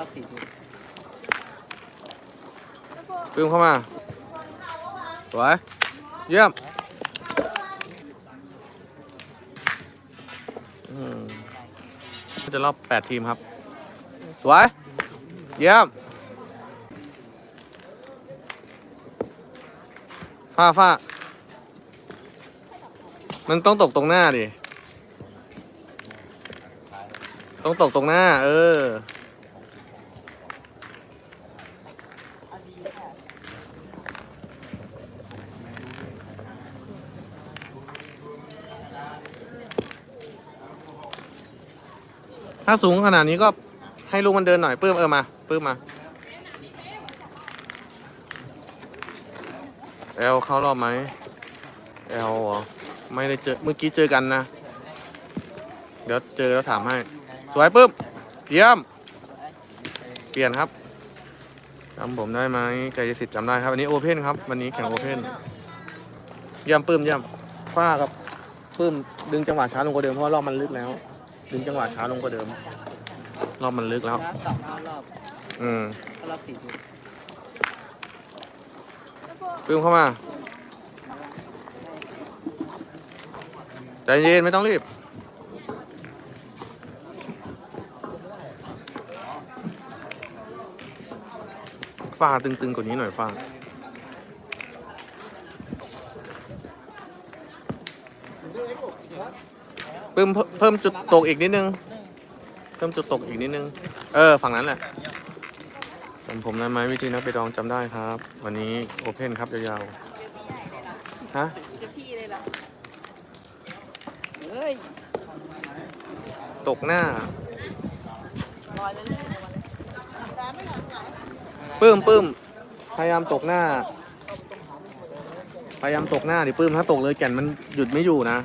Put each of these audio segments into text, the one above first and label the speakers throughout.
Speaker 1: รับสี่ที
Speaker 2: ปื้มเข้ามาสวยเยี่ยมอืมจะรอบแปดทีมครับสวยเยี่ยมฟ้าฟ้ามันต้องตกตรงหน้าดิ ต้องตกตรงหน้า เออ ถ้าสูงขนาดนี้ก็ให้ลูกมันเดินหน่อยปื้มเออมาปื้มมาแอลเข้ารอบไหมแอลเหรอไม่ได้เจอเมื่อกี้เจอกันนะ เดี๋ยวเจอแล้วถามให้ สวยปื้มเยี่ยม เปลี่ยนครับจำผมได้ไหมไกยสิทธิ์จำได้ครับ วันนี้โอเพนครับ วันนี้แข่งโอเพนเยี่ยมปื้มเยี่ยมฟ้ากับปื้มดึงจังหวะช้าลงกว่าเดิมเพราะว่ารอบมันลึกแล้ว ดึงจังหวะช้าลงกว่าเดิม รอบมันลึกแล้ว
Speaker 1: ชนะสองห้ารอบ
Speaker 2: อืม
Speaker 1: เข้ารอบสี่ทีม
Speaker 2: ปื้มเข้ามา ใจเย็นไม่ต้องรีบ ฝ้าตึงๆกว่านี้หน่อยฝ้าเพิ่ม เพิ่มจุดตกอีกนิดนึง เพิ่มจุดตกอีกนิดนึง เออ ฝั่งนั้นแหละจำผมได้ไหมวิธีนักไปดองจำได้ครับ วันนี้โอเพนครับยาวๆ ฮะ
Speaker 1: จะพี่เลยล่ะเฮ้ย
Speaker 2: ตกหน้า
Speaker 1: ลอยเลย
Speaker 2: ปื้มปื้มพยายามตกหน้า พยายามตกหน้าดิปื้มถ้าตกเลยแก่นมันหยุดไม่อยู่นะ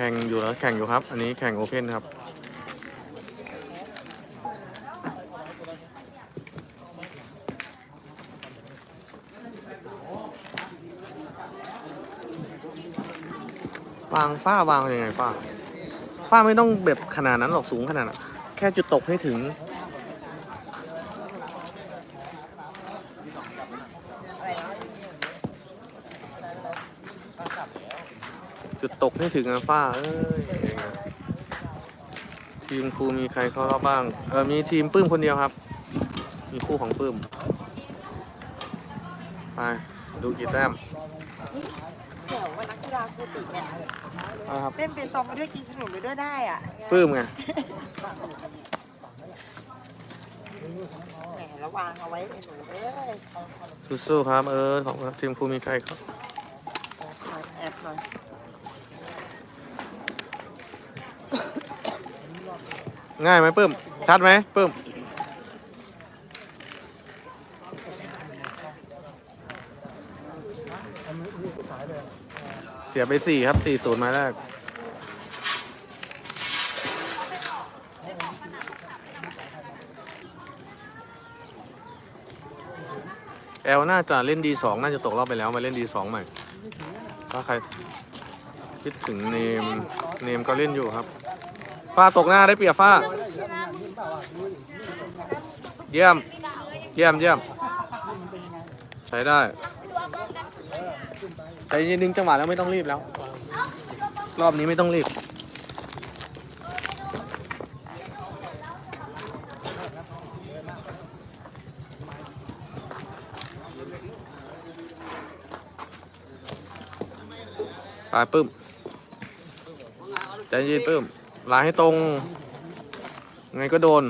Speaker 2: แข่งอยู่แล้วแข่งอยู่ครับ อันนี้แข่งโอเพนครับ วางฝ้าวางยังไงฝ้า ฝ้าไม่ต้องแบบขนาดนั้นหรอกสูงขนาดนั้นแค่จุดตกให้ถึง จุดตกให้ถึงอะฝ้าเอ้ยเองอะทีมครูมีใครเข้ารอบบ้าง เออมีทีมปื้มคนเดียวครับ มีคู่ของปื้ม ไปดูกี่แต้ม
Speaker 3: เดี๋ยวว่านักกีฬาคูติเนี่ย
Speaker 2: นะครับ
Speaker 3: เล่นเป็นตองไปด้วยกินขนมไปด้วยได้อะ
Speaker 2: ปื้มไง
Speaker 3: แหมระวางเอาไว้ไอ้หนูเอ้ย
Speaker 2: สู้ๆครับเออของทีมครูมีใครครับ
Speaker 3: แอบหน่อย
Speaker 2: ง่ายไหมปื้ม ชัดไหมปื้ม เสียไปสี่ครับสี่ศูนย์มาแรกแอลน่าจะเล่นดีสองน่าจะตกรอบไปแล้วมาเล่นดีสองใหม่ถ้าใครคิดถึงเนม เนมก็เล่นอยู่ครับ ฟ้าตกหน้าได้เปรียบฟ้า เยี่ยม เยี่ยมเยี่ยม ใช้ได้ แต่ยินดึงจังหวะแล้วไม่ต้องรีบแล้ว รอบนี้ไม่ต้องรีบ ไปปึ้มใจเย็นปึ้ม ลายให้ตรง ไงก็โดน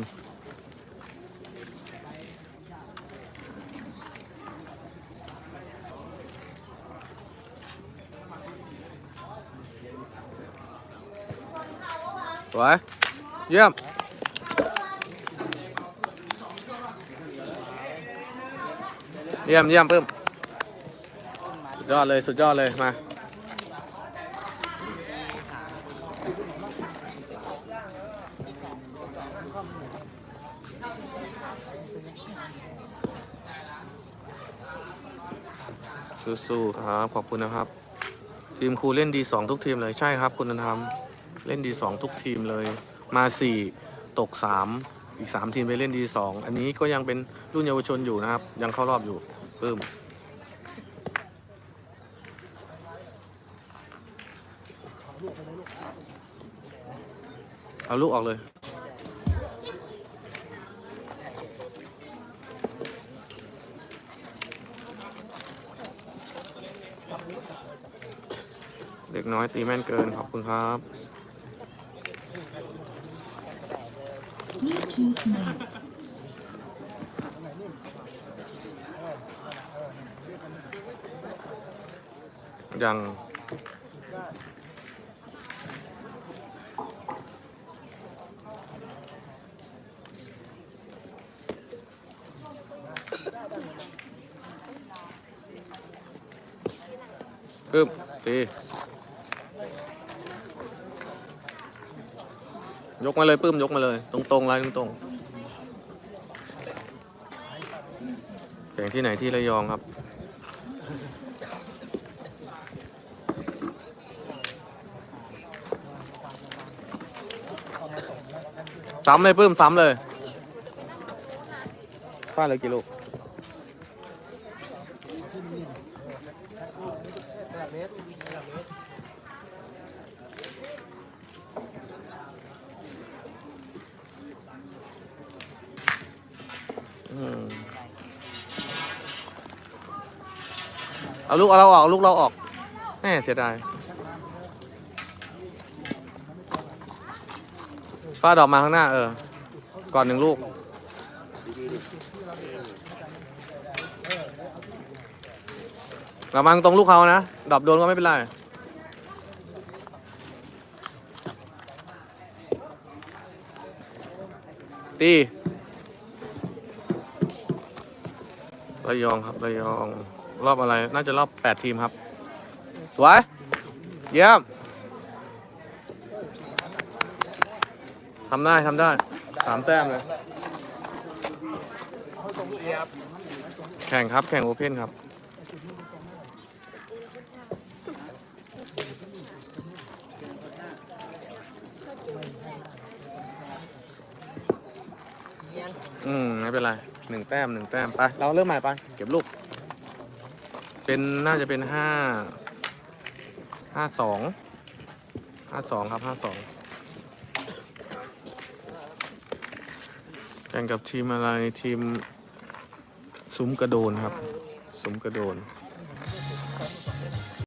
Speaker 2: สวย เยี่ยมเยี่ยมเยี่ยมปึ้มสุดยอดเลย สุดยอดเลย มา สู้ๆครับ ขอบคุณนะครับ ทีมครูเล่นดีสองทุกทีมเลยใช่ครับ คุณธรรมเล่นดีสองทุกทีมเลย มาสี่ตกสามอีกสามทีมไปเล่นดีสองอันนี้ก็ยังเป็นรุ่นเยาวชนอยู่นะครับ ยังเข้ารอบอยู่ปื้มเอาลูกออกเลย น้อยตีแม่นเกินขอบคุณครับ
Speaker 4: Bluetooth mode.
Speaker 2: ยังปึ๊บตี ยกมาเลยปื้มยกมาเลย ตรงๆลายตรงๆแข่งที่ไหนที่ระยองครับ ซ้ำเลยปื้มซ้ำเลยฟาดเลยกี่ลูก เอาลูกเราออก ลูกเราออกแม่เสียดายฟาดออกมาข้างหน้า เออ ก่อนหนึ่งลูกระวังตรงลูกเขานะ ดอปโดนก็ไม่เป็นไรตี ระยองครับระยอง รอบอะไร น่าจะรอบแปดทีมครับ สวย เยี่ยมทำได้ทำได้สามแต้มเลย แข่งครับ แข่งโอเพ่นครับ อืม ไม่เป็นไร หนึ่งแต้มหนึ่งแต้มไปเราเริ่มใหม่ไปเก็บลูก เป็นน่าจะเป็นห้าห้าสองห้าสองครับห้าสองแข่งกับทีมอะไรทีมซุ้มกระโดนครับ ซุ้มกระโดน